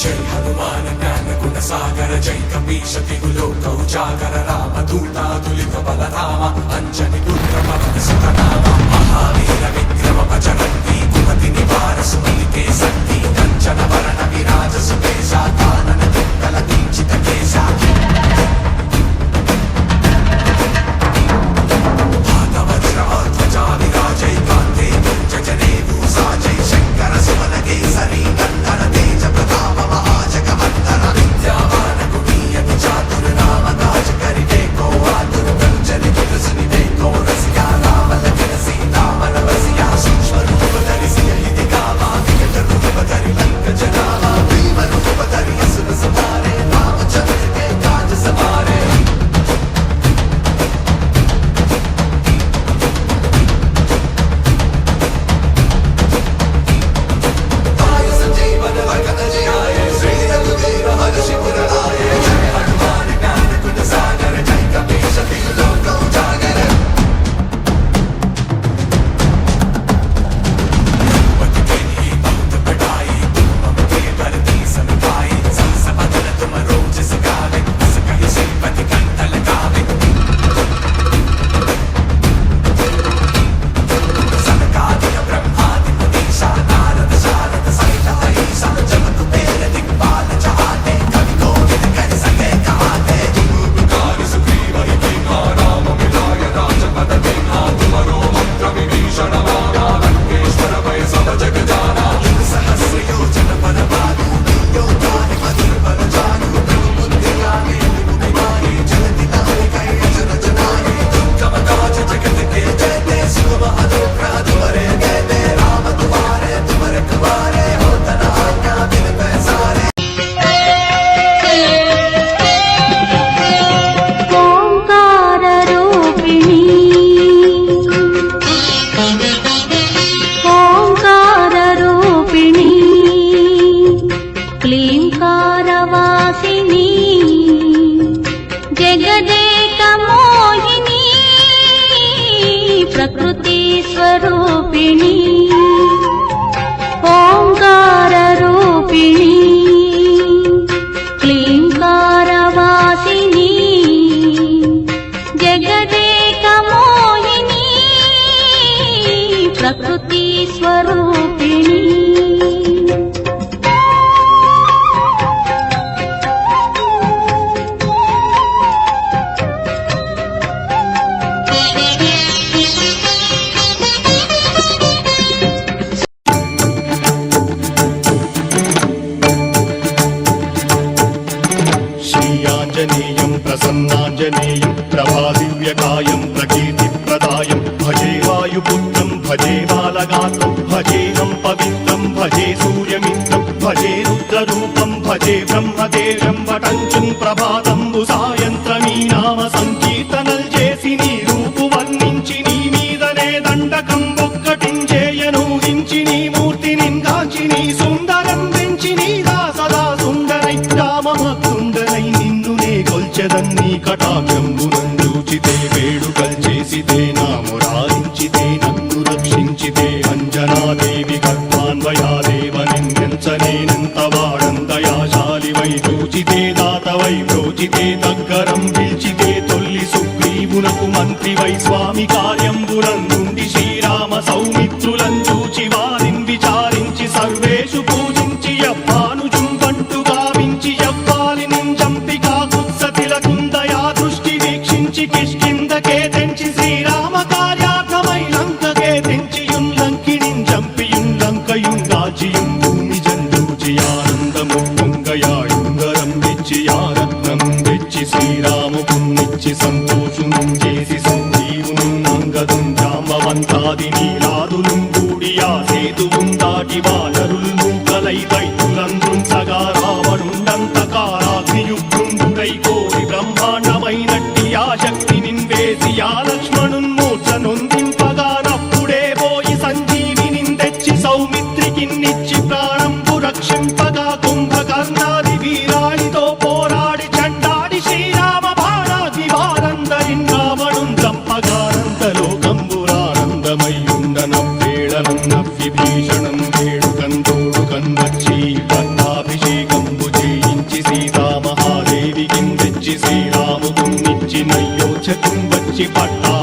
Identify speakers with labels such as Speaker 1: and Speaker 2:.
Speaker 1: జై హనుమాన్ జ్ఞాన గుణ సాగర జై కపీష దిగులో కౌజాగర రామ దూతాదులిత బలరామ అంజని దుర్గ పవన
Speaker 2: रूपिणी ओङ्काररूपिणी क्लीङ्कारवासिनी जगत्
Speaker 3: ప్రభాదివ్యకాయం ప్రకీర్తి ప్రదాయం భజే వాయుపుత్రం భజే బాలగాత్రం భజేహం పవిత్రం భజే సూర్యమిత్రం భజే రుద్రరూపం భజే బ్రహ్మదేవం వటంచుం ప్రభాతంబుసా చేసితే వేడుకలు చేసితే నా మురారించితే నన్ను రక్షించితే అంజనాదేవి కత్వాన్వయాదేవనిందించనేనంత వాడంతయాశాలి వై చూచితే దాతవై రోచితే దగ్గరం పిలిచితే తొల్లి సుగ్రీవునకు మంత్రి వై స్వామి కార్యంబులం నుండి శ్రీరామ సౌమిత్రులు വെച്ചി ആനന്ദമു പൊങ്കയായുങ്കരം വെച്ചി ആരത്നം വെച്ചി ശ്രീരാമുക്കും നിച്ചി സന്തോഷുനും చేసి సంజీవును నంగదుం జాంబవంతాది నీలాదులం కూడియా సేతువుం దాటి వానరులను కలై దైతులందుం సగా రావణుండంత కారాగ్నియుద్ధుండుడై కోరి బ్రహ్మాండమైనట్టి ఆ ఆనందమయ్యుండనవ్వేళనన్నవ్వి భీషణం వేడు కందోడు కన్వచ్చి పట్టాభిషేకంబు చేయించి సీతామహాదేవి కిందెచ్చి శ్రీరాముకున్నిచ్చి నయ్యోచకుం వచ్చి పట్టా